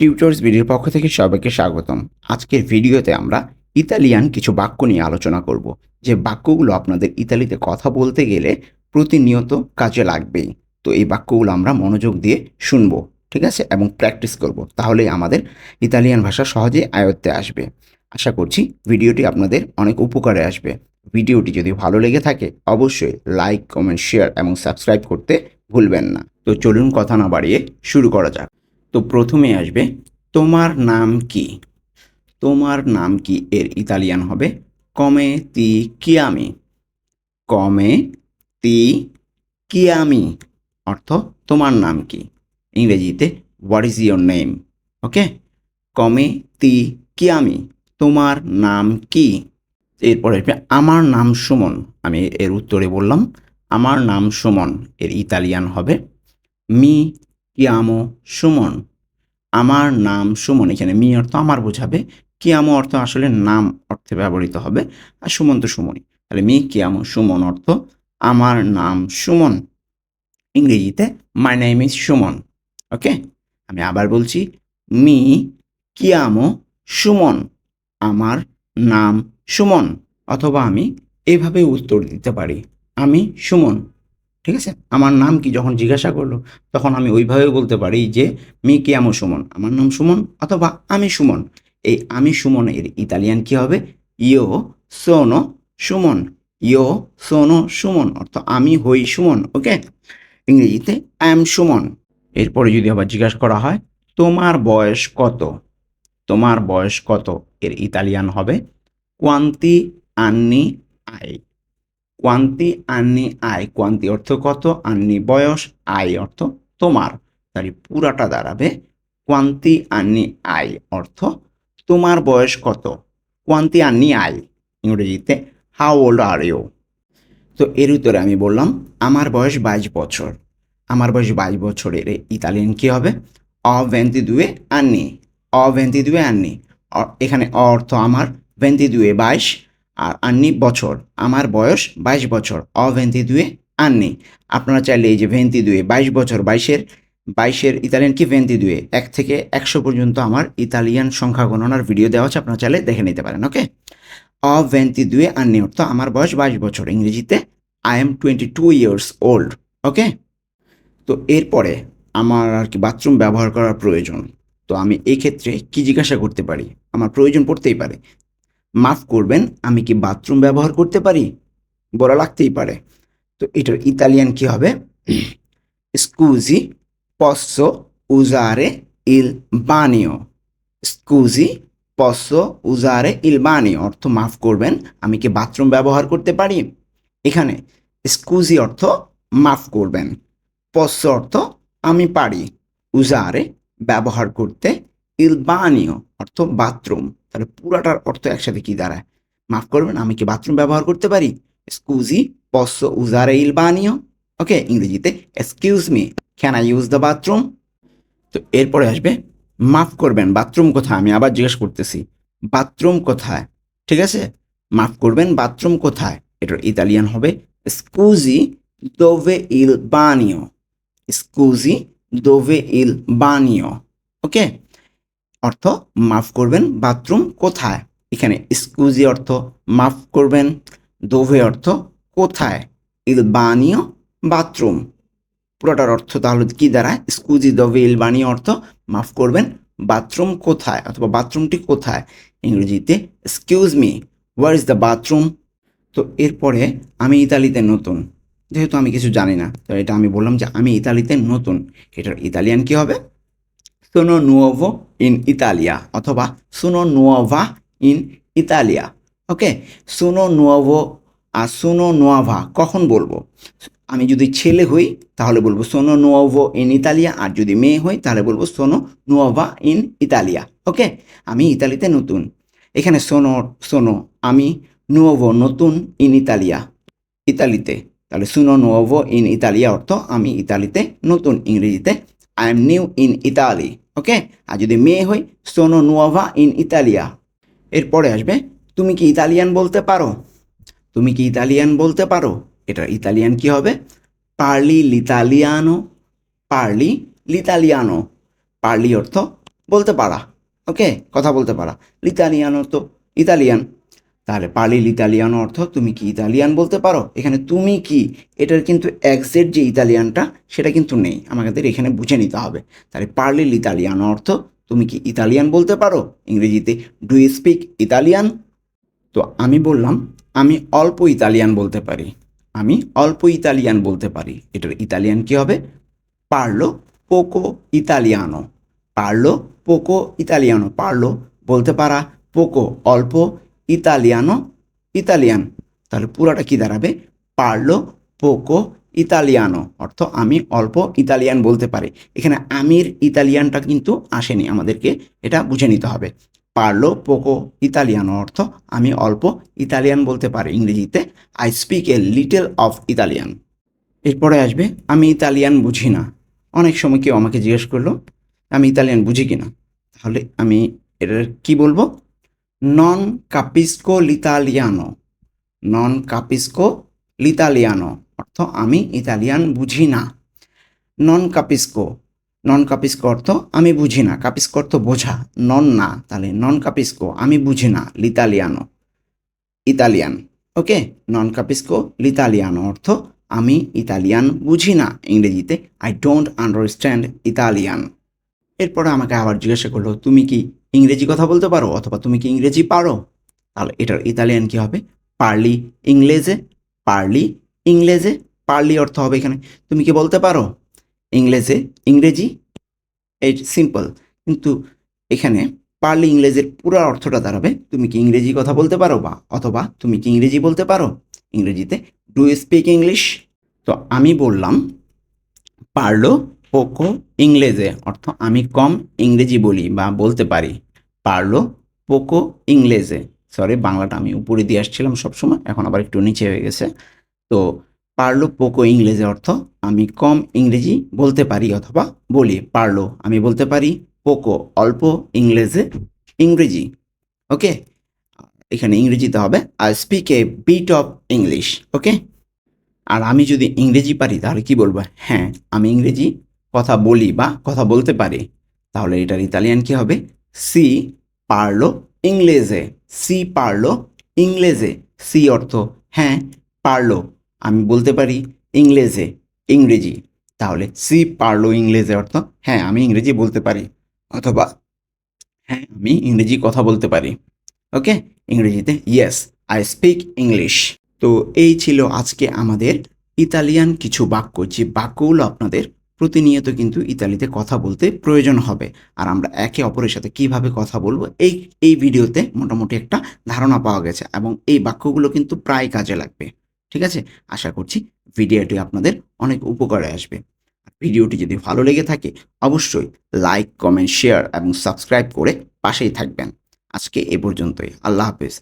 Tutors ভিডিওর পক্ষ থেকে সবাইকে স্বাগতম। আজকের ভিডিওতে আমরা ইতালিয়ান কিছু বাক্য নিয়ে আলোচনা করব, যে বাক্যগুলো আপনাদের ইতালিতে কথা বলতে গেলে প্রতিনিয়ত কাজে লাগবেই। তো এই বাক্যগুলো আমরা মনোযোগ দিয়ে শুনব, ঠিক আছে? এবং প্র্যাকটিস করব, তাহলেই আমাদের ইতালিয়ান ভাষা সহজে আয়ত্তে আসবে। আশা করছি ভিডিওটি আপনাদের অনেক উপকারে আসবে। ভিডিওটি যদি ভালো লেগে থাকে, অবশ্যই লাইক, কমেন্ট, শেয়ার এবং সাবস্ক্রাইব করতে ভুলবেন না। তো চলুন কথা না বাড়িয়ে শুরু করা যাক। তো প্রথমে আসবে, তোমার নাম কি? তোমার নাম কি? এর ইতালিয়ান হবে, কমে তি কিয়ামি। কমে তি কিয়ামি, অর্থ তোমার নাম কি? ইংরেজিতে what is your name okay? কমে তি কিয়ামি, তোমার নাম কি? এরপরে আসবে, আমার নাম সুমন। আমি এর উত্তরে বললাম, আমার নাম সুমন, এর ইতালিয়ান হবে, মি কিয়ামো সুমন। আমার নাম সুমন, এখানে মি অর্থ আমার বোঝাবে। কিয়ামো অর্থ আসলে নাম অর্থে ব্যবহৃত হবে, আর সুমন তো সুমনই। তাহলে মি কিয়ামো সুমন অর্থ আমার নাম সুমন। ইংরেজিতে my name is Suman, okay? আমি আবার বলছি, মি কিয়ামো সুমন, আমার নাম সুমন। অথবা আমি এভাবে উত্তর দিতে পারি, আমি সুমন। ঠিক আছে? আমার নাম কি যখন জিজ্ঞাসা করল, তখন আমি ওইভাবে বলতে পারি যে, মি কি আমো সুমন? আমার নাম সুমন অথবা আমি সুমন। এই আমি সুমন এর ইতালিয়ান কি হবে? ইয়ো সোনো সুমন। ইয়ো সোনো সুমন, অর্থ আমি হই সুমন, ওকে? ইংরেজিতে আই এম সুমন। এরপরে যদি আবার জিজ্ঞাসা করা হয়, তোমার বয়স কত? তোমার বয়স কত? এর ইতালিয়ান হবে, কোয়ান্তি আন্নি আই। কোয়ান্তি আন্নি আই কোয়ান্তি অর্থ কত আন্নি বয়স আই অর্থ তোমার তাহলে পুরাটা দাঁড়াবে কোয়ান্তি আন্নি আই অর্থ তোমার বয়স কত কোয়ান্তি আন্নি আই ইংরেজিতে হাউ ওল্ড আর ইউ তো এর উত্তরে আমি বললাম, আমার বয়স বাইশ বছর। আমার বয়স বাইশ বছরের ইতালিয়ান কী হবে? অ ভেন্তি দুয়ে আন্নি। অ ভেন্তি দুয়ে আন্নি এখানে অর্থ আমার। ভেন্তি দুয়ে বাইশ। আর আন্নি বছর। আমার বয়স বাইশ বছর। অ ভেন্তি দুয়ে আন্নি। আপনারা চাইলে এই যে ভেন্তি দুয়ে, বাইশ বছর বাইশের বাইশের ইতালিয়ান কি ভেন্তি দুয়ে? এক থেকে একশো পর্যন্ত আমার ইতালিয়ান সংখ্যা গণনার ভিডিও দেওয়া আছে, আপনারা চাইলে দেখে নিতে পারেন ওকে অ ভেন্তি দুয়ে আন্নি অর্থ আমার বয়স বাইশ বছর। ইংরেজিতে I am twenty two years old okay তো এরপরে আমার আর কি বাথরুম ব্যবহার করার প্রয়োজন। তো আমি এই ক্ষেত্রে কি জিজ্ঞাসা করতে পারি? আমার প্রয়োজন পড়তেই পারে। মাফ করবেন, আমি কি বাথরুম ব্যবহার করতে পারি? বলা লাগতেই পারে। তো এটার ইতালিয়ান কি হবে? স্কুজি পসো উজারে ইল বানিও স্কুজি পসো উজারে ইল বানিও অর্থ মাফ করবেন, আমি কি বাথরুম ব্যবহার করতে পারি? এখানে স্কুজি অর্থ মাফ করবেন পসো অর্থ আমি পারি। উজারে ব্যবহার করতে ইল বানিও অর্থ বাথরুম। তাহলে পুরাটার অর্থ একসাথে কি দাঁড়ায়? মাফ করবেন, আমি কি বাথরুম ব্যবহার করতে পারি? স্কুজি পসো উজারে ইল বানিও ওকে ইংরেজিতে excuse me can I use the bathroom তো এরপরে আসবে, মাফ করবেন, বাথরুম কোথায়? আমি আবার জিজ্ঞেস করতেছি, বাথরুম কোথায়? ঠিক আছে? মাফ করবেন, বাথরুম কোথায়? এটার ইতালিয়ান হবে স্কুজি দোভে ইল বানিও স্কুজি দোভে ইল বানিও ওকে অর্থ মাফ করবেন বাথরুম কোথায়? এখানে স্কুজি অর্থ মাফ করবেন, দোভে অর্থ কোথায়? ইল বানিও বাথরুম। পুরোটার অর্থ তাহলে কি দাঁড়ায়? স্কুজি দোভে ইল বানিও অর্থ মাফ করবেন বাথরুম কোথায় অথবা বাথরুমটি কোথায়? ইংরেজিতে excuse me where is the bathroom? তো এরপরে আমি ইতালিতে নতুন। যেহেতু আমি কিছু জানি না তো এটা আমি বললাম যে আমি ইতালিতে নতুন। এটার ইতালিয়ান কি হবে? সোনো নুয়োভো ইন ইতালিয়া অথবা সোনো নুয়োভা ইন ইতালিয়া ওকে সোনো নুয়োভো আর সোনো নোয়াভা কখন বলব আমি যদি ছেলে হই তাহলে বলব সোনো নুয়োভো ইন ইতালিয়া আর যদি মেয়ে হই তাহলে বলব সোনো নুয়োভা ইন ইতালিয়া ওকে আমি ইতালিতে নতুন এখানে সোনো সোনো আমি নুয়োভো নতুন ইন ইতালিয়া ইতালিতে তাহলে সোনো নোভো ইন ইতালিয়া অর্থ আমি ইতালিতে নতুন ইংরেজিতে I am new in Italy okay? আর যদি মেয়ে হই, সোনো নুয়াভা ইন ইতালিয়া। এরপরে আসবে, তুমি কি ইতালিয়ান বলতে পারো? তুমি কি ইতালিয়ান বলতে পারো? এটা ইতালিয়ান কি হবে? পার্লি লিতালিয়ানো পার্লি লিতালিয়ানো পার্লি অর্থ বলতে পারা, ওকে? কথা বলতে পারা। লিতালিয়ানো তো ইতালিয়ান। তাহলে পারলি ইতালিয়ান অর্থ, তুমি কি ইতালিয়ান বলতে পারো? এখানে তুমি কি? এটার কিন্তু এক্সেট যে ইতালিয়ানটা, সেটা কিন্তু নেই। আমাদের এখানে বুঝে নিতে হবে। তাহলে পারলি লিতালিয়ানো অর্থ, তুমি কি ইতালিয়ান বলতে পারো? ইংরেজিতে ডু ইউ স্পিক ইতালিয়ান তো আমি বললাম, আমি অল্প ইতালিয়ান বলতে পারি। আমি অল্প ইতালিয়ান বলতে পারি। এটার ইতালিয়ান কি হবে? পারল পোকো ইতালিয়ানো পারল পোকো ইতালিয়ানো পারল বলতে পারা পোকো অল্প ইতালিয়ানো, ইতালিয়ান। তাহলে পুরাটা কি দাঁড়াবে? পারল পোকো ইতালিয়ানো। অর্থ আমি অল্প ইতালিয়ান বলতে পারি। এখানে আমির ইতালিয়ানটা কিন্তু আসেনি আমাদেরকে, এটা বুঝে নিতে হবে। পারল পোকো ইতালিয়ানো, অর্থ আমি অল্প ইতালিয়ান বলতে পারি ইংরেজিতে। I speak a little of Italian এরপরে আসবে, আমি ইতালিয়ান বুঝি না। অনেক সময় কেউ আমাকে জিজ্ঞেস করল, আমি ইতালিয়ান বুঝি কিনা? তাহলে আমি এটার কি বলব? নন কাপিস্কো লিতালিয়ানো নন কাপিস্কো লিতালিয়ানো অর্থ আমি ইতালিয়ান বুঝি না নন কাপিস্কো নন কাপিস্কো অর্থ আমি বুঝি না কাপিস্কো অর্থ বোঝা নন না তাহলে নন কাপিস্কো আমি বুঝি না লিতালিয়ানো ইতালিয়ান ওকে নন কাপিস্কো লিতালিয়ানো অর্থ আমি ইতালিয়ান বুঝি না ইংরেজিতে আই ডোন্ট আন্ডারস্ট্যান্ড ইতালিয়ান এরপরে আমাকে আবার জিজ্ঞাসা করল, তুমি কি ইংরেজি কথা বলতে পারো অথবা তুমি কি ইংরেজি পারো? তাহলে এটার ইতালিয়ান কি হবে? পারলি ইংলেজে পারলি ইংলেজে, পারলি অর্থ হবে এখানে, তুমি কি বলতে পারো? ইংলেজে, ইংরেজি এই সিম্পল। কিন্তু এখানে পার্লি ইংরেজের পুরো অর্থটা দাঁড়াবে, তুমি কি ইংরেজি কথা বলতে পারো বা অথবা তুমি কি ইংরেজি বলতে পারো? ইংরেজিতে ডু স্পিক ইংলিশ? তো আমি বললাম, পারল পোকো ইংলেজে অর্থ আমি কম ইংরেজি বলি বা বলতে পারি। পারল পোকো ইংলেজে সরি বাংলাটা আমি উপরে দিয়ে আসছিলাম সবসময়, এখন আবার একটু নিচে হয়ে গেছে। তো পারল পোকো ইংরেজি অর্থ আমি কম ইংরেজি বলতে পারি অথবা বলি। পারল আমি বলতে পারি পোকো অল্প ইংরেজে ইংরেজি। ওকে এখানে ইংরেজিতে হবে I speak a bit of English okay আর আমি যদি ইংরেজি পারি, তাহলে কি বলব? হ্যাঁ আমি ইংরেজি কথা বলি বা কথা বলতে পারি, তাহলে এটার ইতালিয়ান কি হবে? সি পারল ইংলেজে, সি পারল ইংলেজে, সি অর্থ হ্যাঁ পারল, আমি বলতে পারি ইংলেজে, ইংরেজি, তাহলে সি পারল ইংলেজে অর্থ হ্যাঁ আমি ইংরেজি বলতে পারি, অথবা হ্যাঁ আমি ইংরেজি কথা বলতে পারি, ওকে? ইংরেজিতে ইয়েস আই স্পিক ইংলিশ তো এই ছিল আজকে আমাদের ইতালিয়ান কিছু বাক্য, যে বাক্যগুলো আপনাদের প্রতিনিয়ত কিন্তু ইতালিতে কথা বলতে প্রয়োজন হবে। আর আমরা একে অপরের সাথে কীভাবে কথা বলব, এই এই ভিডিওতে মোটামুটি একটা ধারণা পাওয়া গেছে এবং এই বাক্যগুলো কিন্তু প্রায় কাজে লাগবে। ঠিক আছে? আশা করছি ভিডিওটি আপনাদের অনেক উপকারে আসবে। ভিডিওটি যদি ভালো লেগে থাকে, অবশ্যই লাইক, কমেন্ট, শেয়ার এবং সাবস্ক্রাইব করে পাশেই থাকবেন। আজকে এ পর্যন্তই। আল্লাহ হাফেজ।